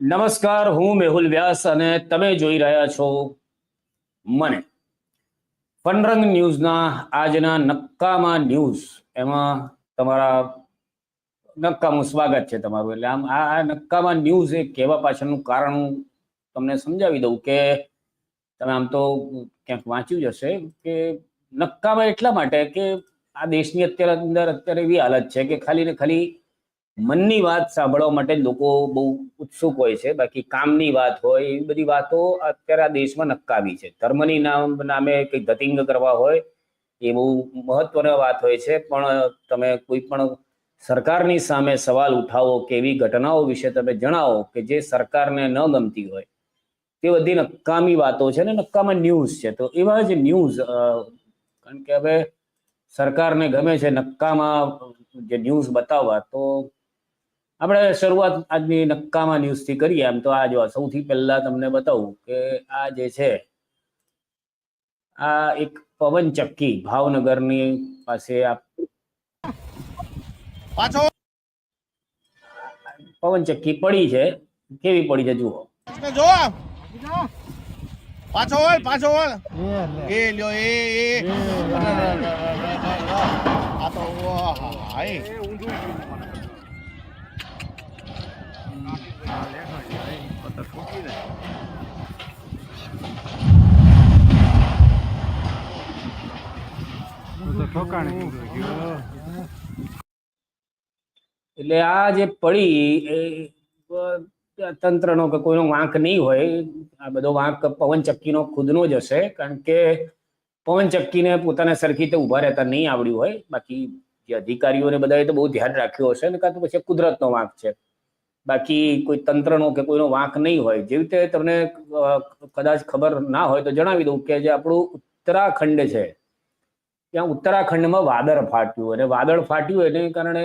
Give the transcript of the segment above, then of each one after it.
નમસ્કાર, હું મેહુલ વ્યાસ અને તમે જોઈ રહ્યા છો મને. ફનરંગ ન્યૂઝના આજના નક્કામાં ન્યૂઝ. એમાં તમારા નક્કાનું સ્વાગત છે તમારું. એટલે આમ આ નક્કામાં ન્યૂઝ એ કહેવા પાછળનું કારણ હું તમને સમજાવી દઉં કે તમે આમ તો ક્યાંક વાંચ્યું જ હશે કે નક્કામાં એટલા માટે કે આ દેશની અત્યારે અંદર અત્યારે એવી હાલત છે કે ખાલી ને ખાલી મનની વાત સાંભળવા માટે લોકો બહુ ઉત્સુક હોય છે. બાકી કામની વાત હોય, એવી બધી વાતો અત્યારે આ દેશમાં નક્કાવી છે. ધર્મની નામ, નામે કંઈ ધતિંગ કરવા હોય, એ બહુ મહત્વની વાત હોય છે. પણ તમે કોઈ પણ સરકારની સામે સવાલ ઉઠાવો કે એવી ઘટનાઓ વિશે તમે જણાવો કે જે સરકારને ન ગમતી હોય, તે બધી નક્કામી વાતો છે ને નક્કામાં ન્યૂઝ છે. તો એવા જ ન્યૂઝ કારણ કે હવે સરકારને ગમે છે નક્કામાં જે ન્યૂઝ બતાવવા, તો આપણે શરૂઆત આજની નક્કામાં ન્યૂઝથી કરીએ. એમ તો આ જો સૌથી પહેલા તમને બતાવું કે આ જે છે આ એક પવન ચક્કી ભાવનગરની પાસે આ પાછો! પવન ચક્કી પડી છે. કેવી પડી છે જુઓ. જો પાછો વળ પાછો વળ. એ લ્યો એ એ. આ તો વાહ, હાય. એટલે આ જે પડી એ તંત્રનો કે કોઈનો વાંક નહીં હોય, આ બધો વાંક પવન ચક્કીનો ખુદનો જ હશે, કારણ કે પવન ચક્કીને પોતાને સરખી રીતે ઊભા રહેતા નહીં આવડ્યું હોય. બાકી જે અધિકારીઓને બધાએ તો બહુ ધ્યાન રાખ્યું હશે ને, કાં તો પછી કુદરતનો વાંક છે. બાકી કોઈ તંત્રનો કે કોઈનો વાંક નહીં હોય. જેવી રીતે તમને કદાચ ખબર ના હોય તો જણાવી દઉં કે જે આપણું ઉત્તરાખંડ છે. ત્યાં ઉત્તરાખંડમાં વાદળ ફાટ્યું અને વાદળ ફાટ્યું એને કારણે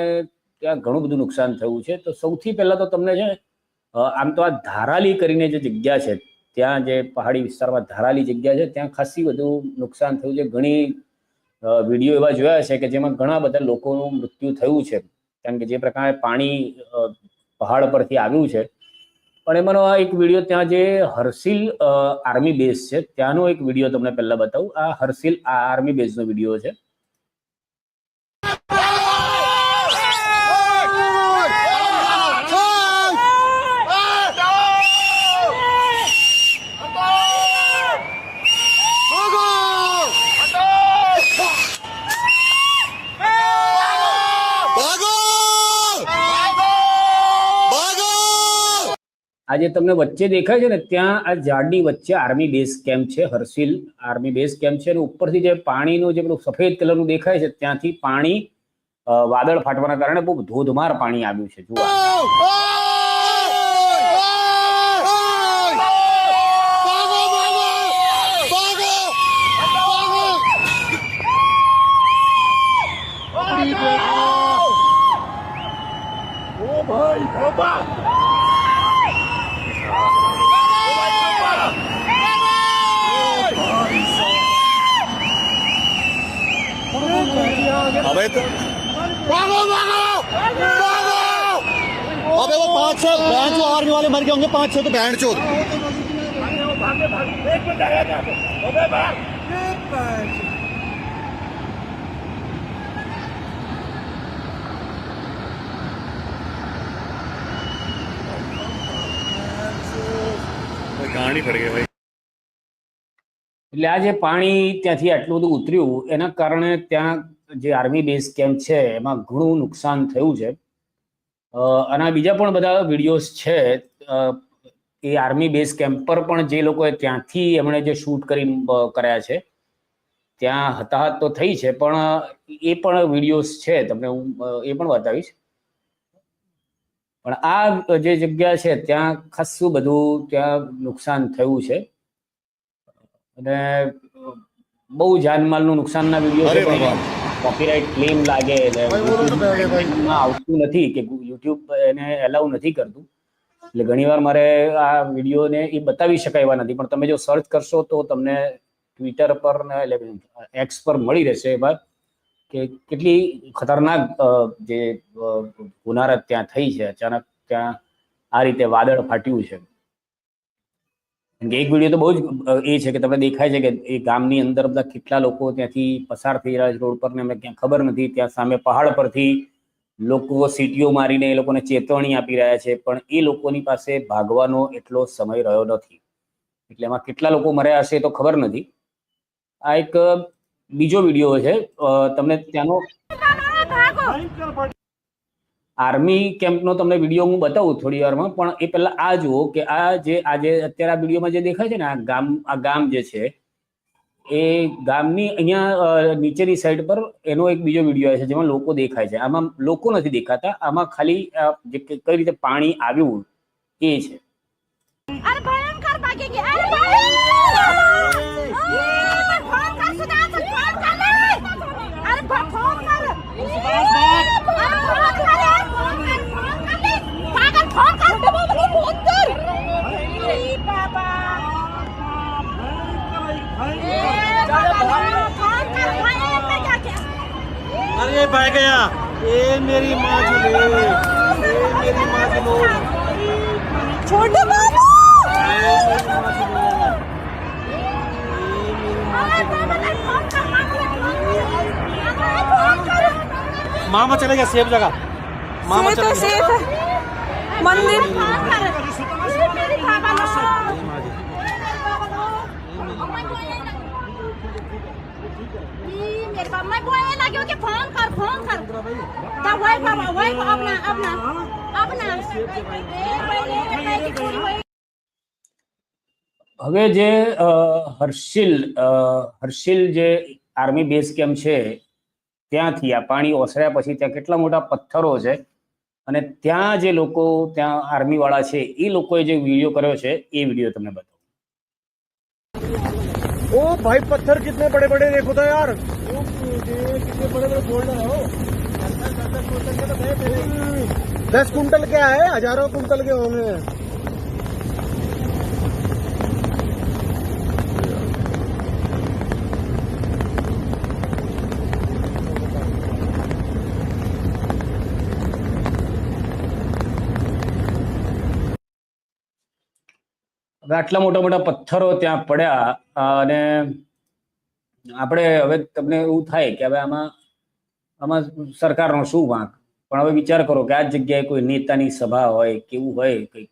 ત્યાં ઘણું બધું નુકસાન થયું છે. તો સૌથી પહેલાં તો તમને છે આમ તો આ ધારાલી કરીને જે જગ્યા છે, ત્યાં જે પહાડી વિસ્તારમાં ધારાલી જગ્યા છે, ત્યાં ખાસી બધું નુકસાન થયું છે. ઘણી વીડિયો એવા જોયા છે કે જેમાં ઘણા બધા લોકોનું મૃત્યુ થયું છે. કારણ કે જે પ્રકારે પાણી પહાડ પરથી આવ્યું છે. પણ એમાંનો આ એક વીડિયો ત્યાં જે હર્સિલ આર્મી બેઝ છે, ત્યાંનો એક વીડિયો તમને પહેલા બતાવું. આ હર્સિલ આર્મી બેઝનો વીડિયો છે. આ જે તમને વચ્ચે દેખાય છે ને, ત્યાં આ ઝાડની વચ્ચે આર્મી બેઝ કેમ્પ છે, હર્સિલ આર્મી બેઝ કેમ્પ છે, અને ઉપરથી જે પાણીનું જે પેલું સફેદ કલરનું દેખાય છે, ત્યાંથી પાણી વાદળ ફાટવાના કારણે બહુ ધોધમાર પાણી આવ્યું છે, જુઓ. પાંચ સૌ બેન ચૌદ એટલે આ જે પાણી ત્યાંથી આટલું બધું ઉતર્યું, એના કારણે ત્યાં જે આર્મી બેઝ કેમ્પ છે, એમાં ઘણું નુકસાન થયું છે. અને બીજા પણ બધા વિડીયોઝ છે એ આર્મી બેઝ કેમ્પ પર પણ જે લોકોએ ત્યાંથી એમણે જે શૂટ કરી કર્યા છે ત્યાં હતાહત તો થઈ છે પણ એ પણ વિડીયોઝ છે તમને હું એ પણ બતાવીશ પણ આ જે જગ્યા છે ત્યાં ખાસું બધું ત્યાં નુકસાન થયું છે અને બહુ જાનમાલનું નુકસાનના વીડિયો છે. કોપીરાઇટ ક્લેમ લાગે એટલે આવતું નથી કે યુટ્યુબ એને એલાઉ નથી કરતું. એટલે ઘણીવાર મારે આ વિડીયોને એ બતાવી શકાય એવા નથી. પણ તમે જો સર્ચ કરશો તો તમને ટ્વિટર પર ને એટલે એક્સ પર મળી રહેશે એ વાત કે કેટલી ખતરનાક જે ગુનારત ત્યાં થઈ છે. અચાનક ત્યાં આ રીતે વાદળ ફાટ્યું છે. એક વીડિયો તો બહુ જ એ છે કે તમને દેખાય છે કે એ ગામની અંદર બધા કેટલા લોકો ત્યાંથી પસાર થઈ રહ્યા છે રોડ પર ને અમને ક્યાં ખબર નથી. ત્યાં સામે પહાડ પરથી લોકો સીટીઓ મારીને એ લોકોને ચેતવણી આપી રહ્યા છે, પણ એ લોકોની પાસે ભાગવાનો એટલો સમય રહ્યો નથી. એટલે એમાં કેટલા લોકો મર્યા હશે એ તો ખબર નથી. આ એક બીજો વીડિયો છે. તમને ત્યાંનો આર્મી કેમ્પનો તમને વીડિયો હું બતાવું થોડી વારમાં, પણ એ પહેલા આ જુઓ કે આ જે આજે અત્યારે આ વિડીયોમાં જે દેખાય છે ને, આ ગામ આ ગામ જે છે, એ ગામની અહીંયા નીચેની સાઈડ પર એનો એક બીજો વીડિયો છે, જેમાં લોકો દેખાય છે. આમાં લોકો નથી દેખાતા, આમાં ખાલી કઈ રીતે પાણી આવ્યું એ છે. अरे पै गया। ए मेरी माँ झूले ए मेरी माँ झूलो छोटे मामा चले गया सेफ़ जगह। मामा तो चले गया मंदिर। फोन कर मेरी बाबा लो मेरे बाबा मैं बोलने लगी हूँ कि फोन कर फोन कर तब वही बाबा वही अपना अपना अपना ए पहले पहले पूरी वही હવે જે અ, હર્ષિલ અ, હર્ષિલ જે આર્મી બેઝ કેમ્પ છે ત્યાંથી આ પાણી ઓસર્યા પછી ત્યાં કેટલા મોટા પથ્થરો છે અને ત્યાં જે લોકો ત્યાં આર્મી વાળા છે એ લોકોએ જે વિડીયો કર્યો છે એ વિડીયો તમને બતાવો ओ भाई पत्थर कितने बड़े बड़े देखो तो यार ओ, ये कितने बड़े बड़े बोल्डर है वो दस कुंटल क्या है हजारों कुंटल के होंगे હવે આટલા મોટા મોટા પથ્થરો ત્યાં પડ્યા અને આપણે હવે તમને એવું થાય કે હવે આમાં આમાં સરકારનો શું વાંક? પણ હવે વિચાર કરો કે આ જગ્યાએ કોઈ નેતાની સભા હોય, કેવું હોય, કંઈક,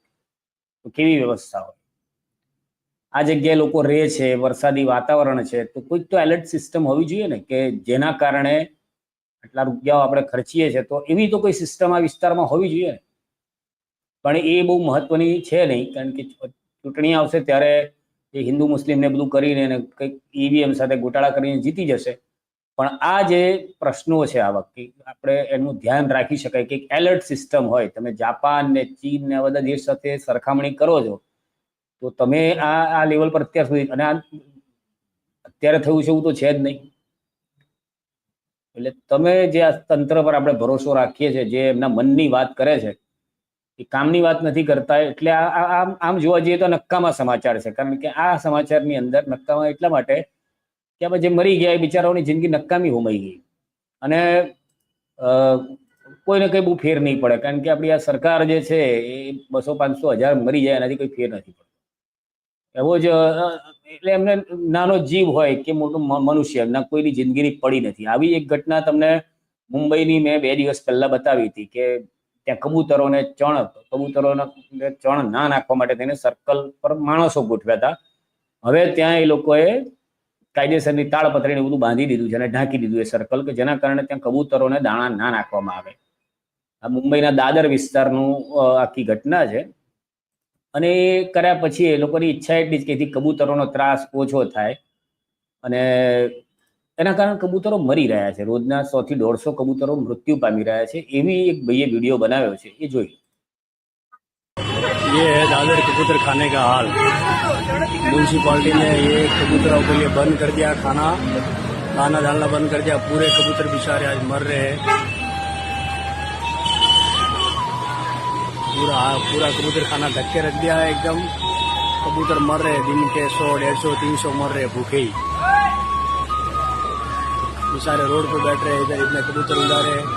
તો કેવી વ્યવસ્થા હોય? આ જગ્યાએ લોકો રહે છે, વરસાદી વાતાવરણ છે, તો કોઈક તો એલર્ટ સિસ્ટમ હોવી જોઈએ ને કે જેના કારણે આટલા રૂપિયાઓ આપણે ખર્ચીએ છીએ, તો એવી તો કોઈ સિસ્ટમ આ વિસ્તારમાં હોવી જોઈએ પણ એ બહુ મહત્વની છે નહીં, કારણ કે ચૂંટણી આવશે ત્યારે એ હિન્દુ મુસ્લિમને બધું કરીને અને કંઈક ઈવીએમ સાથે ગોટાળા કરીને જીતી જશે. પણ આ જે પ્રશ્નો છે આ વખતે, આપણે એનું ધ્યાન રાખી શકાય કે એલર્ટ સિસ્ટમ હોય, તમે જાપાન ને ચીન ને બધા દેશ સાથે સરખામણી કરો છો, તો તમે આ આ લેવલ પર અત્યાર સુધી, અને આ અત્યારે થયું છે એવું તો છે જ નહીં. એટલે તમે જે આ તંત્ર પર આપણે ભરોસો રાખીએ છીએ, જે એમના મનની વાત કરે છે એ કામની વાત નથી કરતા, એટલે આમ આમ જોવા જઈએ તો નક્કામાં સમાચાર છે. કારણ કે આ સમાચારની અંદર નક્કામાં એટલા માટે કે આપણે જે મરી ગયા એ બિચારાઓની જિંદગી નક્કામી હોમાઈ ગઈ. અને કોઈને કંઈ બહુ ફેર નહીં પડે. કારણ કે આપણી આ સરકાર જે છે એ બસો પાંચસો હજાર મરી જાય એનાથી કોઈ ફેર નથી પડતો. એવો જ એટલે એમને નાનો જીવ હોય કે મોટું મનુષ્ય, એમના કોઈની જિંદગીની પડી નથી. આવી એક ઘટના તમને મુંબઈની મેં બે દિવસ પહેલા બતાવી હતી કે ત્યાં કબૂતરોને ચણ કબૂતરોને ચણ ના નાખવા માટે તેને સર્કલ પર માણસો ગોઠવ્યા હતા. હવે ત્યાં એ લોકોએ કાયદેસરની તાળપત્રીને બધું બાંધી દીધું છે અને ઢાંકી દીધું એ સર્કલ કે જેના કારણે ત્યાં કબૂતરોને દાણા ના નાખવામાં આવે. આ મુંબઈના દાદર વિસ્તારનું આખી ઘટના છે. અને એ કર્યા પછી એ લોકોની ઈચ્છા એટલી જ કે કબૂતરોનો ત્રાસ ઓછો થાય. અને એના કારણે કબૂતરો મરી રહ્યા છે રોજના સો થી દોઢસો કબૂતરો મૃત્યુ પામી રહ્યા છે એવી એક ભાઈએ વિડીયો બનાવ્યો છે એ જોઈ ये है दादर कबूतर खाने का हाल म्यूनसिपालिटी ने ये कबूतरों के लिए बंद कर दिया खाना खाना डालना बंद कर दिया पूरे कबूतर बेचारे आज मर रहे हैं पूरा पूरा कबूतर खाना ढक के रख दिया है एकदम कबूतर मर रहे हैं दिन के सौ डेढ़ सौ तीन सौ मर रहे हैं भूखे ही सारे रोड पर बैठ रहे हैं, इधर इतने कबूतर उड़ा रहे हैं।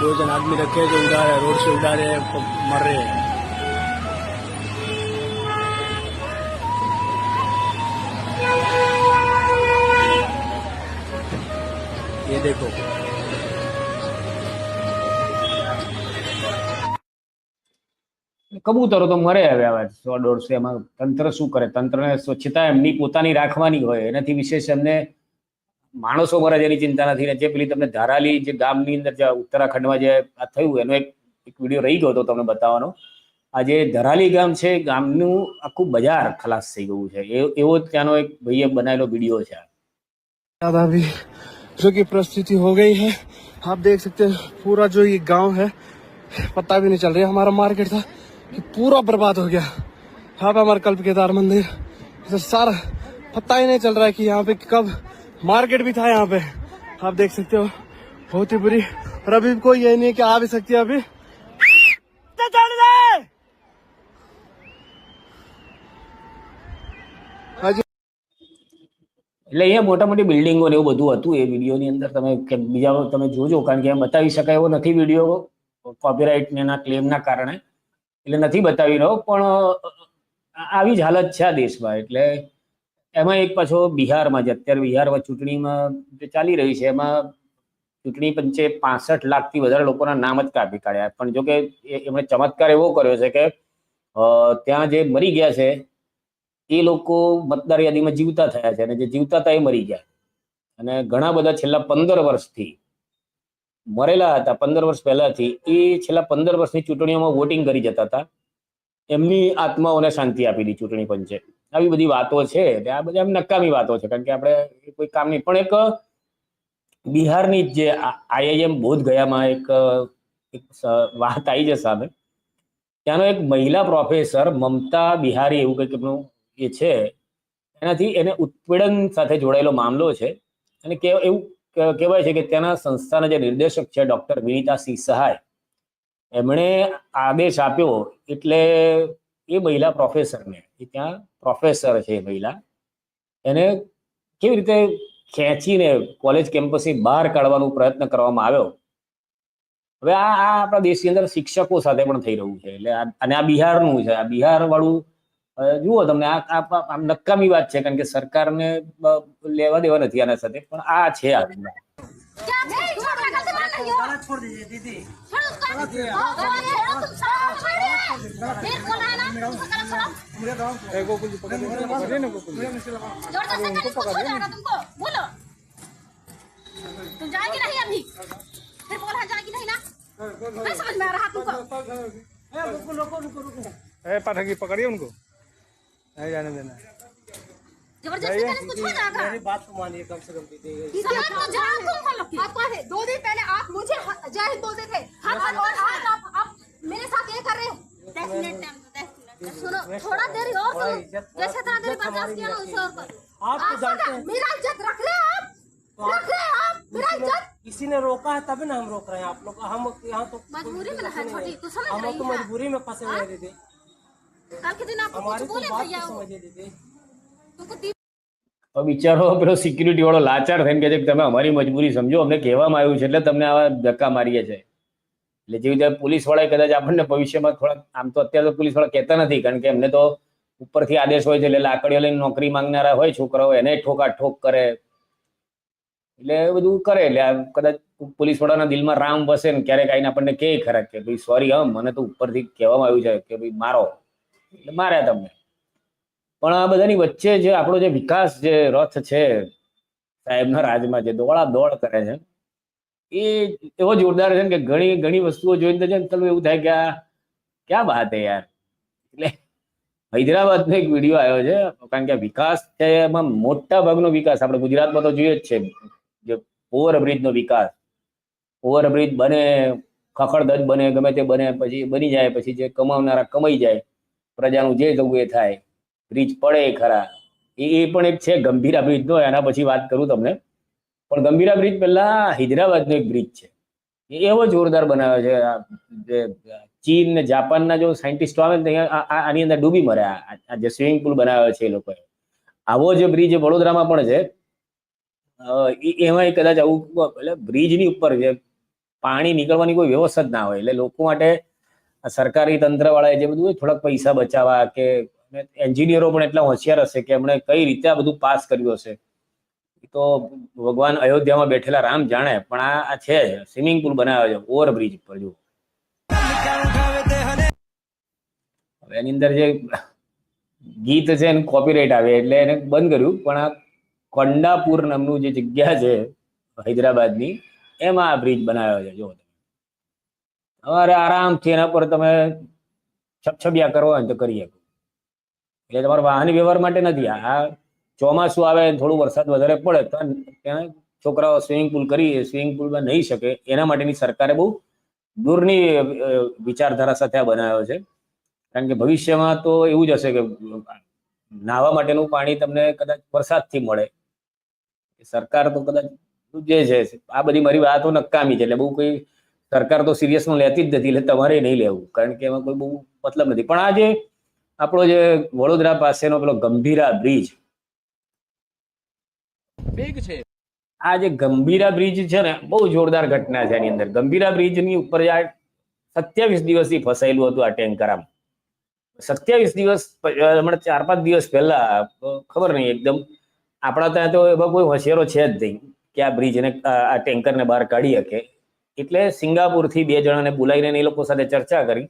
दो जन आदमी रखे जो उड़ा रहे रोड से उड़ा रहे हैं मर रहे हैं। ये देखो। કબૂતરો તો મરે હવે હવે સો દોઢસો એમાં તંત્ર શું કરે? તંત્રને સ્વચ્છતા એમની પોતાની રાખવાની હોય. એનાથી વિશેષ એમને માણસો મરે છે એની ચિંતા નથી ને જે પેલી તમને ધારાલી જે ગામની અંદર જે ઉત્તરાખંડમાં જે આ થયું એનો એક એક વિડીયો રહી ગયો હતો તમને બતાવવાનો આ જે ધરાલી ગામ છે ગામનું આખું બજાર ખલાસ થઈ ગયું છે એ- એવો ત્યાંનો એક ભાઈએ બનાવેલો વિડીયો છે આ. ज्यादा अभी जो की परिस्थिति हो गई है आप देख सकते हैं पूरा जो ये गांव है पता भी नहीं चल रहा हमारा मार्केट था कि पूरा बर्बाद हो गया यहाँ पे हमारा कल्प केदार मंदिर इसे सारा पता ही नहीं चल रहा है कि यहाँ पे कब मार्केट भी था यहाँ पे आप देख सकते हो बहुत ही बुरी और अभी कोई ये नहीं है कि आ भी सकती है अभी तो चल दे! हाँ जी એટલે અહીંયા મોટા મોટી બિલ્ડિંગો ને એવું બધું હતું એ વિડીયોની અંદર તમે કે બીજા તમે જોજો કારણ કે એમ બતાવી શકાય એવો નથી વિડીયો કોપીરાઇટ એના ક્લેમના કારણે એટલે નથી બતાવી રહ્યો પણ અ, આવી જ હાલત છે આ દેશમાં એટલે એમાં એક પાછો બિહારમાં જે અત્યારે બિહારમાં ચૂંટણીમાં જે ચાલી રહી છે, એમાં ચૂંટણી પંચે પાસઠ લાખથી વધારે લોકોના નામ જ કાપી કાઢ્યા. પણ જો કે એમણે ચમત્કાર એવો કર્યો છે કે ત્યાં જે મરી ગયા છે, એ લોકો મતદાર યાદીમાં જીવતા થયા છે અને જે જીવતા હતા એ મરી ગયા. અને ઘણા બધા છેલ્લા પંદર વર્ષથી મરેલા હતા. પંદર વર્ષ પહેલાથી એ છેલ્લા પંદર વર્ષની ચૂંટણીઓમાં વોટિંગ કરી જતા હતા. એમની આત્માઓને શાંતિ આપી હતી ચૂંટણી પંચે. આવી બધી વાતો છે. એટલે આ બધા નકામી વાતો છે. કારણ કે આપણે કોઈ કામ નહીં. પણ એક, બિહારની જ આઈઆઈએમ બોધ ગયામાં એક એક વાત આવી છે સામે. ત્યાંનો એક મહિલા પ્રોફેસર મમતા બિહારી એવું કંઈક એમનું એ છે. એનાથી એને ઉત્પીડન સાથે જોડાયેલો મામલો છે. અને કે એવું કહેવાય છે કે ત્યાંના સંસ્થાના જે નિર્દેશક છે ડૉક્ટર વિનીતા સિંહ સહાય, એમણે આદેશ આપ્યો એટલે એ મહિલા પ્રોફેસરને, એ ત્યાં પ્રોફેસર છે એ મહિલા. એને કેવી રીતે ખેંચીને કોલેજ કેમ્પસની બહાર કાઢવાનો પ્રયત્ન કરવામાં આવ્યો? હવે આ આ આપણા દેશની અંદર શિક્ષકો સાથે પણ થઈ રહ્યું છે, એટલે અને આ બિહારનું છે. આ બિહાર વાળું જુઓ તમને, આ આમ નકામી વાત છે, કારણ કે સરકારને લેવા દેવા નથી આના સાથે, પણ આ છે આ. क्या है तुम अपना गलती मान रही हो गला छोड़ दीजिए दीदी छोड़ो उसको हाँ, हाँ, छोड़ो तुम सब छोड़िए फिर बोला है ना उसको गलत छोड़ो जोर से कर इसको छू जाएगा तुमको बोलो तुम जाएगी नहीं अभी फिर बोला है जाएगी नहीं ना नहीं समझ में आ रहा तुमको पाठक पकड़िए उनको नहीं जाने देना ज़बरदस्ती करने इसको छू जाएगा मेरी बात तो मानिए कम से कम दीदी समझ तो जाओ तुम हम लोग की। आपको है? दो दिन पहले आप मुझे ह- जय हिंद बोलते थे। हाँ, और हाँ, आप, आप मेरे साथ ये कर रहे हो। दस मिनट टाइम दो दस मिनट। सुनो थोड़ा देर और करो। जैसे देर बर्दाश्त किया ना उसे और करो आप तो जानते हैं मेरा इज़्ज़त रख रहे हैं आप। तो रख रहे हैं आप मेरा इज़्ज़त। किसी ने रोका है तभी ना हम रोक रहे हैं। आप लोग हम यहाँ तो मजबूरी में है छोटी तू समझ हम रही तो मजबूरी में फंसे हुए हैं? दीदी कल के दिन आपको कुछ हमारी बोले भैया तो तुमको તો બિચારો પેલો સિક્યુરિટી વાળો લાચાર થઈને કહે છે કે, તમે અમારી મજબૂરી સમજો, અમને કહેવામાં આવ્યું છે એટલે તમને આવા ધક્કા મારીએ છે એટલે જેવી રીતે પોલીસ વાળાએ કદાચ આપણને ભવિષ્યમાં થોડા આમ તો અત્યારે તો પોલીસવાળા કહેતા નથી, કારણ કે એમને તો ઉપરથી આદેશ હોય છે, એટલે લાકડીઓ લઈને નોકરી માંગનારા હોય, છોકરાઓ એને ઠોકા ઠોક કરે. એટલે એ બધું કરે, એટલે કદાચ પોલીસ વાળાના દિલમાં રામ વસે ને ક્યારેક આવીને આપણને કહે ખરા કે, ભાઈ સોરી હમ મને તો ઉપરથી કહેવામાં આવ્યું છે કે, ભાઈ, મારો. એટલે માર્યા તમને. પણ આ બધાની વચ્ચે જે આપણો જે વિકાસ જે રથ છે, સાહેબના રાજમાં જે દોડા દોડ કરે છે, એ એવો જોરદાર છે કે ઘણી ઘણી વસ્તુઓ જોઈને છે ને પેલું એવું થાય કે આ ક્યાં વાત હે યાર? એટલે હૈદરાબાદનો એક વીડિયો આવ્યો છે, કારણ કે વિકાસ છે એમાં મોટા ભાગનો વિકાસ, આપણે ગુજરાતમાં તો જોઈએ જ છે, જે ઓવરબ્રિજનો વિકાસ. ઓવરબ્રિજ બને ખખડધજ બને, ગમે તે બને, પછી બની જાય, પછી જે કમાવનારા કમાઈ જાય, પ્રજાનું જે થવું એ થાય. બ્રિજ પડે ખરા. એ પણ એક છે ગંભીરા બ્રિજનો એના પછી વાત કરું તમને. પણ ગંભીરા બ્રિજ પહેલા હૈદરાબાદનો એક બ્રિજ છે. એ એવો જોરદાર બનાવ્યો છે ચીન ને જાપાનના જો સાયન્ટિસ્ટો આવે ને આની અંદર ડૂબી મરે. આ જે સ્વિમિંગ પુલ બનાવ્યો છે એ લોકોએ. આવો જે બ્રિજ વડોદરામાં પણ છે. એમાં કદાચ આવું એટલે બ્રિજની ઉપર જે પાણી નીકળવાની કોઈ વ્યવસ્થા જ ના હોય. એટલે લોકો માટે સરકારી તંત્ર વાળાએ જે બધું હોય, થોડાક પૈસા બચાવવા કે એન્જિનિયરો પણ એટલા હોશિયાર હશે કે એમણે કઈ રીતે આ બધું પાસ કર્યું હશે. તો ભગવાન અયોધ્યામાં બેઠેલા રામ જાણે, પણ આ છે, સ્વિમિંગ પુલ બનાવ્યો છે, ઓવરબ્રિજ પર જુઓ. હવે એની અંદર જે ગીત છે એને કોપીરાઇટ આવે, એટલે એને બંધ કર્યું, પણ આ કોંડાપુર નામનું જે જગ્યા છે, હૈદરાબાદની, એમાં આ બ્રિજ બનાવ્યો છે જો અમારે આરામથી એના પર તમે છપછપિયા કરવા હોય તો કરી શકો એટલે તમારે વાહન વ્યવહાર માટે નથી. આ ચોમાસું આવે થોડું વરસાદ વધારે પડે તો ત્યાં છોકરાઓ સ્વિમિંગ પુલ કરી સ્વિમિંગ પુલમાં નહીં શકે. એના માટેની સરકારે બહુ દૂરની વિચારધારા સાથે આ બનાવ્યો છે. કારણ કે ભવિષ્યમાં તો એવું જ હશે કે, નાહવા માટેનું પાણી તમને કદાચ વરસાદથી મળે. સરકાર તો કદાચ જે છે, આ બધી મારી વાતો નકામી છે. એટલે બહુ કોઈ સરકાર તો સિરિયસમાં લેતી જ નથી. એટલે તમારે નહીં લેવું. કારણ કે એમાં કોઈ બહુ મતલબ નથી. પણ આ જે આપણો જે વડોદરા પાસેનો પેલો ગંભીરા બ્રિજ. છે. આ જે ગંભીરા બ્રિજ છે ને બહુ જોરદાર ઘટના છે એની અંદર. ગંભીરા બ્રિજની ઉપર આ સત્યાવીસ દિવસથી ફસાયેલું હતું આ ટેન્કર આમ સત્યાવીસ દિવસ હમણાં ચાર પાંચ દિવસ પહેલા ખબર નહીં એકદમ. આપણા ત્યાં તો એવા કોઈ હોશિયારો છે જ નહીં કે આ બ્રિજને આ ટેન્કરને બહાર કાઢી શકે. એટલે સિંગાપુરથી બે જણાને બોલાવીને એ લોકો સાથે ચર્ચા કરી.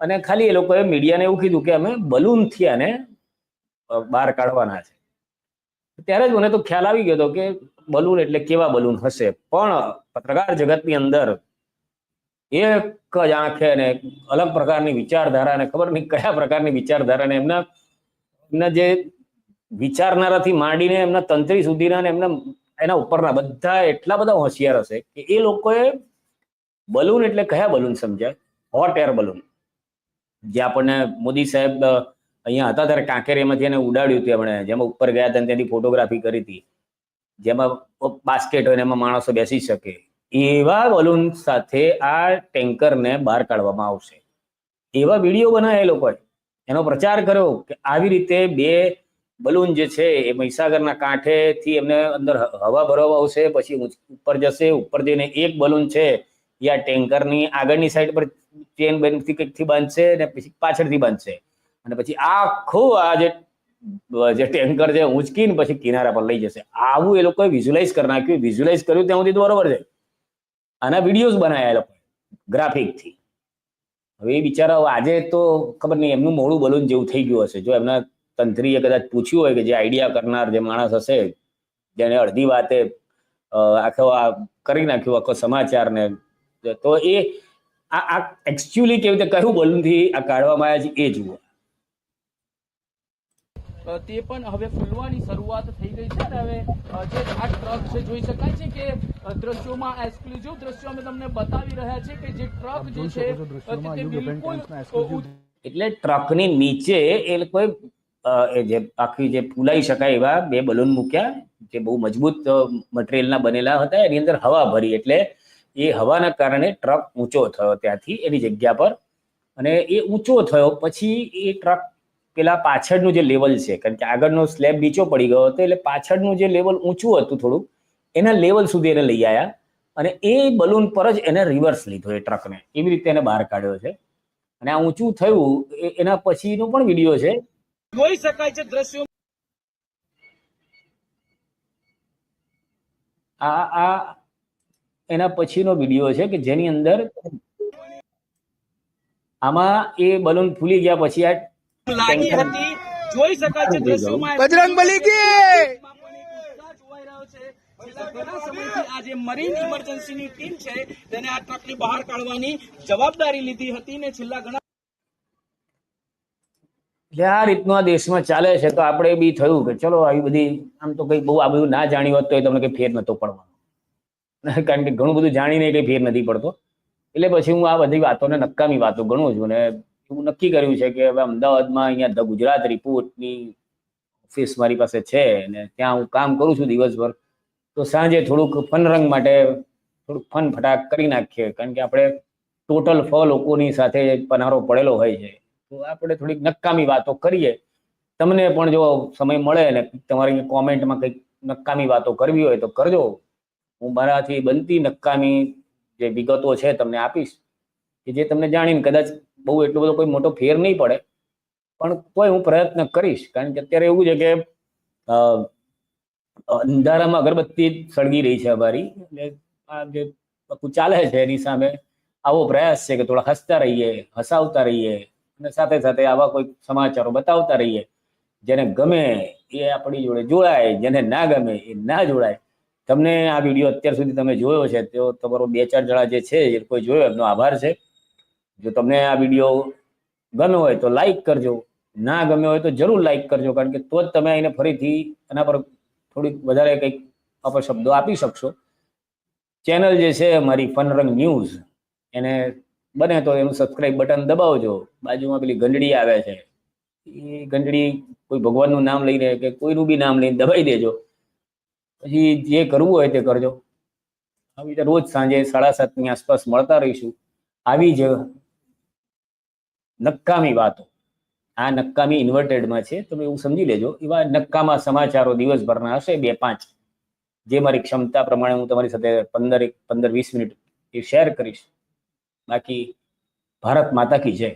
અને ખાલી એ લોકોએ મીડિયાને એવું કીધું કે અમે બલૂનથી આને બહાર કાઢવાના છે. ત્યારે જ મને તો ખ્યાલ આવી ગયો હતો કે બલૂન એટલે કેવા બલૂન હશે. પણ પત્રકાર જગતની અંદર એક જ આંખે ને અલગ પ્રકારની વિચારધારા ને ખબર નહીં કયા પ્રકારની વિચારધારા ને એમના એમના જે વિચારનારાથી માંડીને એમના તંત્રી સુધીના ને એમના, એના ઉપરના બધા એટલા બધા હોશિયાર હશે કે એ લોકોએ બલૂન એટલે કયા બલૂન સમજાય? હોટ એર બલૂન જે આપણને મોદી સાહેબ અહીંયા હતા ત્યારે કાંકેરીમાંથી એને ઉડાડ્યું હતું એમણે. જેમાં ઉપર ગયા હતા ત્યાંથી ફોટોગ્રાફી કરી હતી. જેમાં બાસ્કેટ હોય એમાં માણસો બેસી શકે. એવા બલૂન સાથે આ ટેન્કરને બહાર કાઢવામાં આવશે. એવા વીડિયો બનાવ્યા એ લોકોએ. એનો પ્રચાર કર્યો કે આવી રીતે બે બલૂન જે છે એ મહીસાગરના કાંઠેથી એમને અંદર હવા ભરવા આવશે, પછી ઉપર જશે, ઉપર જઈને એક બલૂન છે આ ટેન્કરની આગળની સાઈડ પર ચેન બેનથી કંઈકથી બાંધશે ને પછી પાછળથી બાંધશે અને પછી આખું આ જે જે ટેન્કર છે ઊંચકીને પછી કિનારા પર લઈ જશે. આવું એ લોકોએ વિઝ્યુલાઇઝ કરી નાખ્યું. વિઝ્યુલાઇઝ કર્યું ત્યાં સુધી બરોબર છે. આના વિડીયોઝ બનાવ્યા એ લોકોએ ગ્રાફિકથી હવે એ બિચારા આજે તો ખબર નહીં, એમનું મોડું બલૂન જેવું થઈ ગયું હશે. જો એમના તંત્રીએ કદાચ પૂછ્યું હોય કે જે આઈડિયા કરનાર જે માણસ હશે, જેને અડધી વાતે આખો આ કરી નાખ્યું, આખો સમાચાર ને તો એ આ આ એકચ્યુઅલી કેવી રીતે કયું બલૂનથી આ કાઢવામાં આવ્યા છે એ જુઓ. તે પણ હવે ખુલવાની શરૂઆત થઈ ગઈ છે અને હવે જે આ ટ્રક છે જોઈ શકાય છે કે દ્રશ્યોમાં એક્સક્લુઝિવ દ્રશ્યો અમે તમને બતાવી રહ્યા છે કે જે ટ્રક જે છે એટલે ટ્રકની નીચે એ લોકોએ એ જે આખી જે ફૂલાઈ શકાય એવા બે બલૂન મૂક્યા જે બહુ મજબૂત મટીરિયલના બનેલા હતા એની અંદર હવા ભરી. એટલે એ હવાના કારણે ટ્રક ઊંચો થયો ત્યાંથી એની જગ્યા પર. અને એ ઊંચો થયો પછી એ ટ્રક પેલા પાછળનું જે લેવલ છે કારણ કે આગળનો સ્લેબ નીચો પડી ગયો હતો એટલે પાછળનું જે લેવલ ઊંચું હતું થોડું એના લેવલ સુધી એને લઈ આવ્યા અને એ બલૂન પર જ એને રિવર્સ લીધો એ ટ્રકને. એવી રીતે એને બહાર કાઢ્યો છે. અને આ ઊંચું થયું એના પછીનો પણ વીડિયો છે. જોઈ શકાય છે દ્રશ્યો. આ આ એના પછીનો વીડિયો છે કે જેની અંદર આમાં એ બલૂન ફૂલી ગયા પછી આ આ બહાર કાઢવાની જવાબદારી લીધી હતી ને આ રીતનું આ દેશમાં ચાલે છે. તો આપણે બી થયું કે ચલો આવી બધી આમ તો કઈ બહુ આ બધું ના જાણ્યું હોત તો એ તમને કઈ ફેર નતો પડવાનો. કારણ કે ઘણું બધું જાણીને કઈ ફેર નથી પડતો. એટલે પછી હું આ બધી વાતોને નકામી વાતો ગણું છું. અને એવું નક્કી કર્યું છે કે હવે અમદાવાદમાં અહીંયા ધ ગુજરાત રિપોર્ટની ઓફિસ મારી પાસે છે અને ત્યાં હું કામ કરું છું દિવસભર. તો સાંજે થોડુંક ફન રંગ માટે થોડુંક ફન ફટાક કરી નાખીએ. કારણ કે આપણે ટોટલ ફ લોકોની સાથે પનારો પડેલો હોય છે. તો આપણે થોડીક નકામી વાતો કરીએ. તમને પણ જો સમય મળે ને તમારી કોમેન્ટમાં કંઈક નકામી વાતો કરવી હોય તો કરજો. હું મારાથી બનતી નકામી જે વિગતો છે તમને આપીશ, કે જે તમને જાણીને કદાચ બહુ એટલો બધો કોઈ મોટો ફેર નહીં પડે, પણ તોય હું પ્રયત્ન કરીશ. કારણ કે અત્યારે એવું છે કે અંધારામાં અગરબત્તી સળગી રહી છે અમારી. એટલે આ જે આખું ચાલે છે એની સામે આવો પ્રયાસ છે કે થોડા હસતા રહીએ, હસાવતા રહીએ, અને સાથે સાથે આવા કોઈ સમાચારો બતાવતા રહીએ, જેને ગમે એ આપણી જોડે જોડાય, જેને ના ગમે એ ના જોડાય. તમને આ વીડિયો અત્યાર સુધી તમે જોયો છે, તો તમારો બે ચાર જણા જે છે, એ કોઈ જોયો, એમનો આભાર છે. જો તમને આ વીડિયો ગમ્યો હોય, તો લાઈક કરજો. ના ગમ્યો હોય, તો જરૂર લાઈક કરજો, કારણ કે તો જ તમે એને ફરીથી એના પર થોડીક વધારે કંઈક અપશબ્દો આપી શકશો. ચેનલ જે છે અમારી ફનરંગ ન્યૂઝ, એને બને તો એનું સબસ્ક્રાઇબ બટન દબાવજો. બાજુમાં પેલી ઘંટડી આવે છે. એ ઘંટડી કોઈ ભગવાનનું નામ લઈને કે કોઈનું બી નામ લઈને દબાઈ દેજો. પછી જે કરવું હોય તે કરજો. આવી રીતે રોજ સાંજે સાડા સાતની આસપાસ મળતા રહીશું. આવી જ નક્કામી વાતો. આ નક્કામી ઇન્વર્ટેડમાં છે, તમે એવું સમજી લેજો. એવા નક્કામાં સમાચારો દિવસભરના હશે બે પાંચ, જે મારી ક્ષમતા પ્રમાણે હું તમારી સાથે પંદર એક, પંદર વીસ મિનિટ એ શેર કરીશ. બાકી ભારત માતા કી જય.